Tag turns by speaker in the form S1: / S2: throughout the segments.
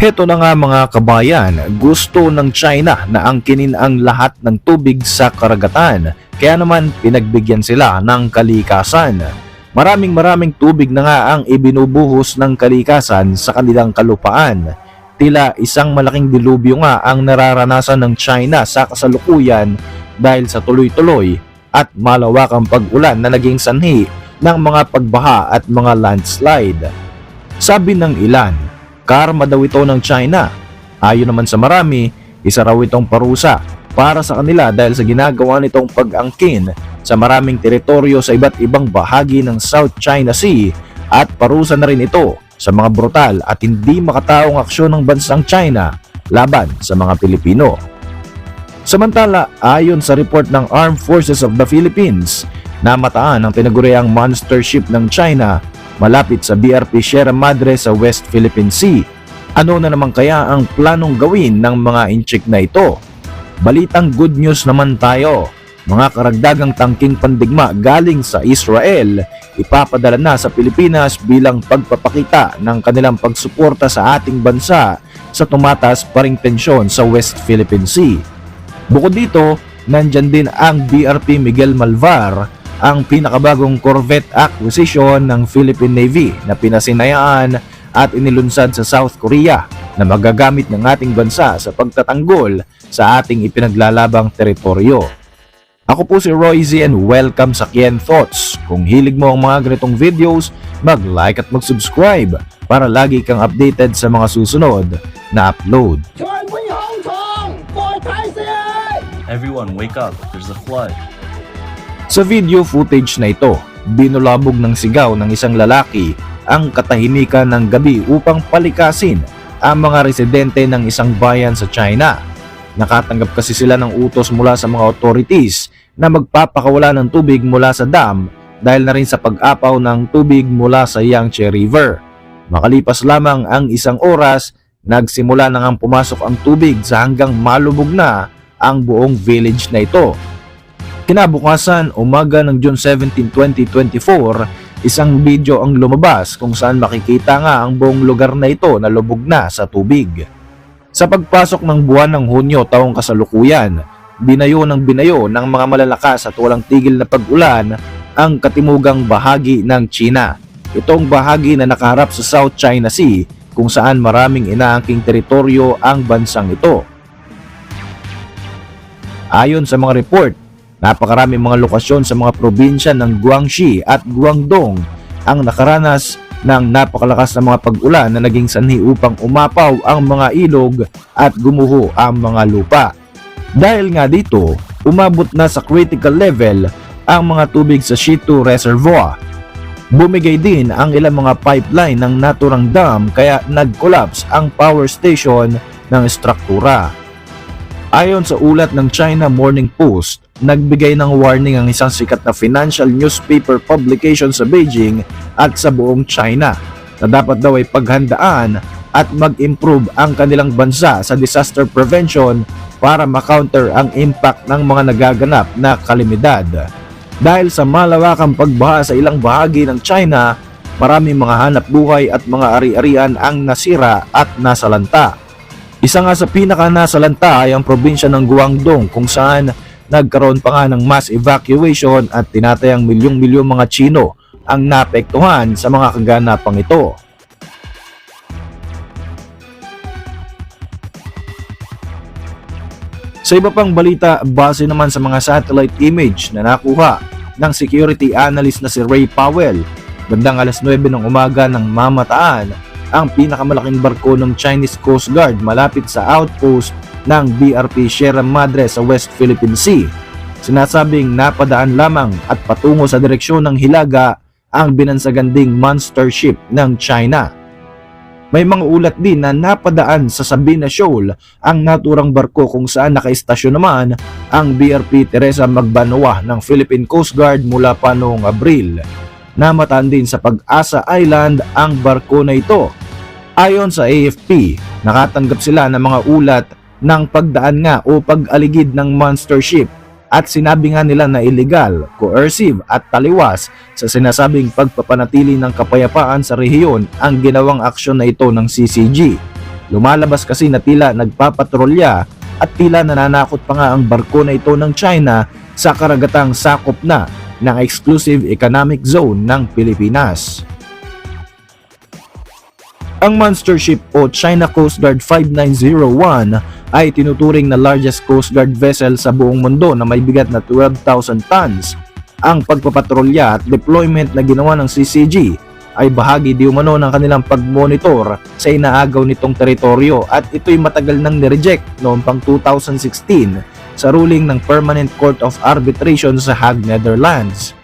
S1: Heto na nga mga kabayan, gusto ng China na angkinin ang lahat ng tubig sa karagatan, kaya naman pinagbigyan sila ng kalikasan. Maraming maraming tubig na nga ang ibinubuhos ng kalikasan sa kanilang kalupaan. Tila isang malaking dilubyo nga ang nararanasan ng China sa kasalukuyan dahil sa tuloy-tuloy at malawakang pag-ulan na naging sanhi ng mga pagbaha at mga landslide. Sabi ng ilan, karma daw ito ng China. Ayon naman sa marami, isa raw itong parusa para sa kanila dahil sa ginagawa nitong pag-angkin sa maraming teritoryo sa iba't ibang bahagi ng South China Sea at parusa na rin ito sa mga brutal at hindi makataong aksyon ng bansang China laban sa mga Pilipino. Samantala, ayon sa report ng Armed Forces of the Philippines, namataan ang tinaguriang monster ship ng China malapit sa BRP Sierra Madre sa West Philippine Sea. Ano na naman kaya ang planong gawin ng mga inchik na ito? Balitang good news naman tayo. Mga karagdagang tangking pandigma galing sa Israel, ipapadala na sa Pilipinas bilang pagpapakita ng kanilang pagsuporta sa ating bansa sa tumataas pa ring tensyon sa West Philippine Sea. Bukod dito, nandyan din ang BRP Miguel Malvar, ang pinakabagong Corvette acquisition ng Philippine Navy na pinasinayaan at inilunsad sa South Korea na magagamit ng ating bansa sa pagtatanggol sa ating ipinaglalabang teritoryo. Ako po si Roy Z and welcome sa Kien Thoughts. Kung hilig mo ang mga ganitong videos, mag-like at mag-subscribe para lagi kang updated sa mga susunod na upload.
S2: Everyone, wake up. There's a flood.
S1: Sa video footage na ito, binulabog ng sigaw ng isang lalaki ang katahimikan ng gabi upang palikasin ang mga residente ng isang bayan sa China. Nakatanggap kasi sila ng utos mula sa mga authorities na magpapakawala ng tubig mula sa dam dahil na rin sa pag-apaw ng tubig mula sa Yangtze River. Makalipas lamang ang isang oras, nagsimula na ngang pumasok ang tubig sa hanggang malubog na ang buong village na ito. Kinabukasan, umaga ng June 17, 2024, isang video ang lumabas kung saan makikita nga ang buong lugar na ito na lubog na sa tubig. Sa pagpasok ng buwan ng Hunyo taong kasalukuyan, binayo ng binayo ng mga malalakas at walang tigil na pag-ulan ang katimugang bahagi ng China. Itong bahagi na nakaharap sa South China Sea kung saan maraming inaangking teritoryo ang bansang ito. Ayon sa mga report, napakarami mga lokasyon sa mga probinsya ng Guangxi at Guangdong ang nakaranas ng napakalakas na mga pag-ulan na naging sanhi upang umapaw ang mga ilog at gumuho ang mga lupa. Dahil nga dito, umabot na sa critical level ang mga tubig sa Shitu Reservoir. Bumigay din ang ilang mga pipeline ng naturang dam kaya nag-collapse ang power station ng struktura. Ayon sa ulat ng China Morning Post, nagbigay ng warning ang isang sikat na financial newspaper publication sa Beijing at sa buong China na dapat daw ay paghandaan at mag-improve ang kanilang bansa sa disaster prevention para makounter ang impact ng mga nagaganap na kalimidad. Dahil sa malawakang pagbaha sa ilang bahagi ng China, maraming mga hanap buhay at mga ari-arian ang nasira at nasalanta. Isa nga sa pinaka nasalanta ay ang probinsya ng Guangdong kung saan nagkaroon pa nga ng mass evacuation at tinatayang milyong-milyong mga Chino ang napektuhan sa mga kaganapang ito. Sa iba pang balita, base naman sa mga satellite image na nakuha ng security analyst na si Ray Powell, bandang alas 9 ng umaga ng mamataan ang pinakamalaking barko ng Chinese Coast Guard malapit sa outpost ng BRP Sierra Madre sa West Philippine Sea. Sinasabing napadaan lamang at patungo sa direksyon ng Hilaga ang binansaganding monster ship ng China. May mga ulat din na napadaan sa Sabina Shoal ang naturang barko kung saan nakaistasyon naman ang BRP Teresa Magbanoa ng Philippine Coast Guard mula pa noong Abril. Namataan din sa Pag-asa Island ang barko na ito. Ayon sa AFP, nakatanggap sila ng mga ulat ng pagdaan nga o pag-aligid ng monster ship at sinabi nga nila na illegal, coercive at taliwas sa sinasabing pagpapanatili ng kapayapaan sa rehiyon ang ginawang aksyon na ito ng CCG. Lumalabas kasi na tila nagpapatrolya at tila nananakot pa nga ang barko na ito ng China sa karagatang sakop na ng exclusive economic zone ng Pilipinas. Ang monster ship o China Coast Guard 5901 ay tinuturing na largest Coast Guard vessel sa buong mundo na may bigat na 12,000 tons. Ang pagpapatrolya at deployment na ginawa ng CCG ay bahagi di umano ng kanilang pagmonitor sa inaagaw nitong teritoryo at ito'y matagal nang nireject noong pang 2016 sa ruling ng Permanent Court of Arbitration sa Hague, Netherlands.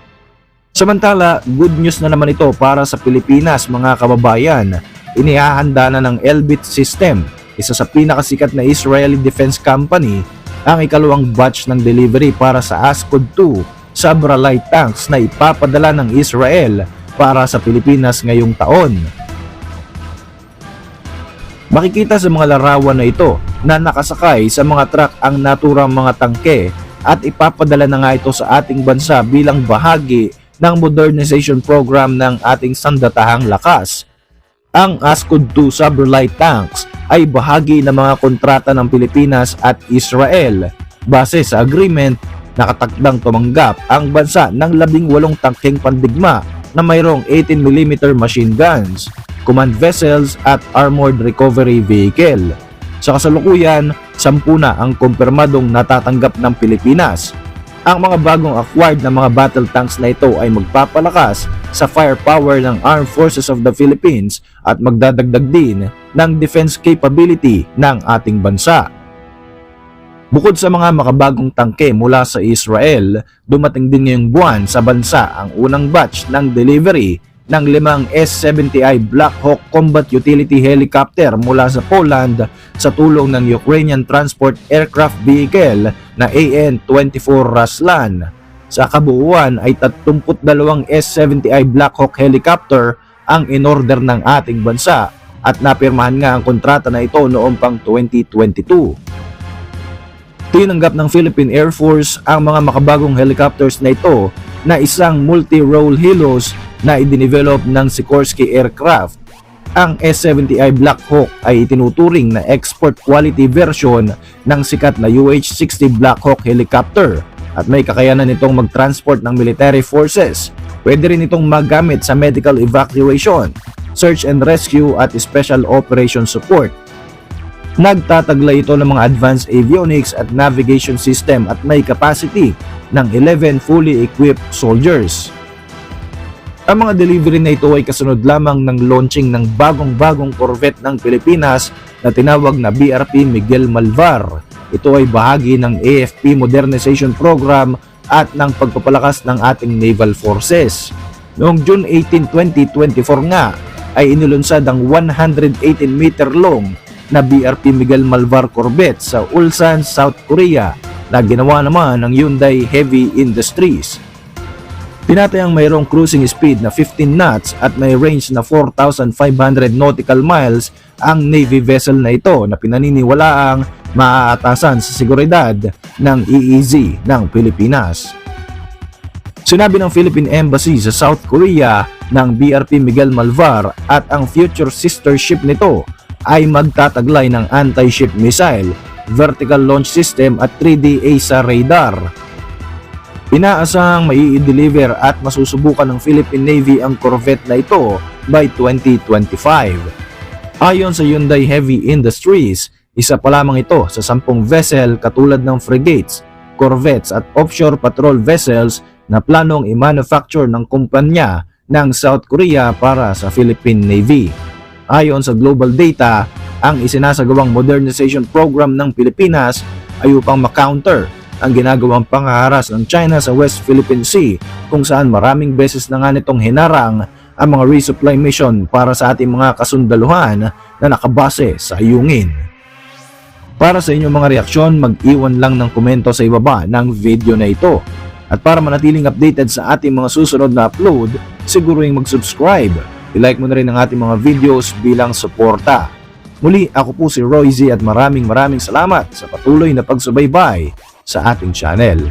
S1: Samantala, good news na naman ito para sa Pilipinas mga kababayan. Inihahanda na ng Elbit System, isa sa pinakasikat na Israeli defense company, ang ikalawang batch ng delivery para sa ASCOD 2 Sabra light tanks na ipapadala ng Israel para sa Pilipinas ngayong taon. Makikita sa mga larawan na ito na nakasakay sa mga truck ang naturang mga tangke at ipapadala na nga ito sa ating bansa bilang bahagi ng modernization program ng ating sandatahang lakas. Ang ASCOD 2 Subrelight tanks ay bahagi ng mga kontrata ng Pilipinas at Israel. Base sa agreement, nakatakdang tumanggap ang bansa ng labing walong tangkeng pandigma na mayroong 18mm machine guns, command vessels at armored recovery vehicle. Sa kasalukuyan, sampu na ang kumpirmadong natatanggap ng Pilipinas. Ang mga bagong acquired na mga battle tanks na ito ay magpapalakas sa firepower ng Armed Forces of the Philippines at magdadagdag din ng defense capability ng ating bansa. Bukod sa mga makabagong tangke mula sa Israel, dumating din ngayong buwan sa bansa ang unang batch ng delivery ng limang S-70i Black Hawk Combat Utility Helicopter mula sa Poland sa tulong ng Ukrainian Transport Aircraft Vehicle na AN-24 Raslan. Sa kabuuan ay 32 S-70i Black Hawk Helicopter ang inorder ng ating bansa at napirmahan nga ang kontrata na ito noong pang 2022. Tinanggap ng Philippine Air Force ang mga makabagong helicopters na ito na isang multi-role helos na idinivelop ng Sikorsky Aircraft. Ang S-70i Black Hawk ay itinuturing na export quality version ng sikat na UH-60 Black Hawk helicopter at may kakayanan itong mag-transport ng military forces. Pwede rin itong magamit sa medical evacuation, search and rescue at special operation support. Nagtataglay ito ng mga advanced avionics at navigation system at may capacity ng 11 fully equipped soldiers. Ang mga delivery na ito ay kasunod lamang ng launching ng bagong-bagong corvette ng Pilipinas na tinawag na BRP Miguel Malvar. Ito ay bahagi ng AFP Modernization Program at ng pagpapalakas ng ating naval forces. Noong June 18, 2024 nga ay inilunsad ang 118 meter long na BRP Miguel Malvar Corvette sa Ulsan, South Korea na ginawa naman ng Hyundai Heavy Industries. Tinatayang mayroong cruising speed na 15 knots at may range na 4,500 nautical miles ang Navy vessel na ito na pinaniniwalaang maaatasan sa seguridad ng EEZ ng Pilipinas. Sinabi ng Philippine Embassy sa South Korea ng BRP Miguel Malvar at ang future sister ship nito ay magtataglay ng anti-ship missile, vertical launch system at 3D ASA radar. Inaasahang mai deliver at masusubukan ng Philippine Navy ang corvette na ito by 2025. Ayon sa Hyundai Heavy Industries, isa pa lamang ito sa sampung vessel katulad ng frigates, corvettes at offshore patrol vessels na planong i-manufacture ng kumpanya ng South Korea para sa Philippine Navy. Ayon sa global data, ang isinasagawang modernization program ng Pilipinas ay upang makounter ang ginagawang pangaharas ng China sa West Philippine Sea kung saan maraming beses na nga nitong hinarang ang mga resupply mission para sa ating mga kasundaluhan na nakabase sa ayungin. Para sa inyong mga reaksyon, mag-iwan lang ng komento sa ibaba ng video na ito. At para manatiling updated sa ating mga susunod na upload, siguruing mag-subscribe. I-like mo na rin ang ating mga videos bilang suporta. Muli, ako po si Roy Z at maraming maraming salamat sa patuloy na pagsubaybay sa ating channel.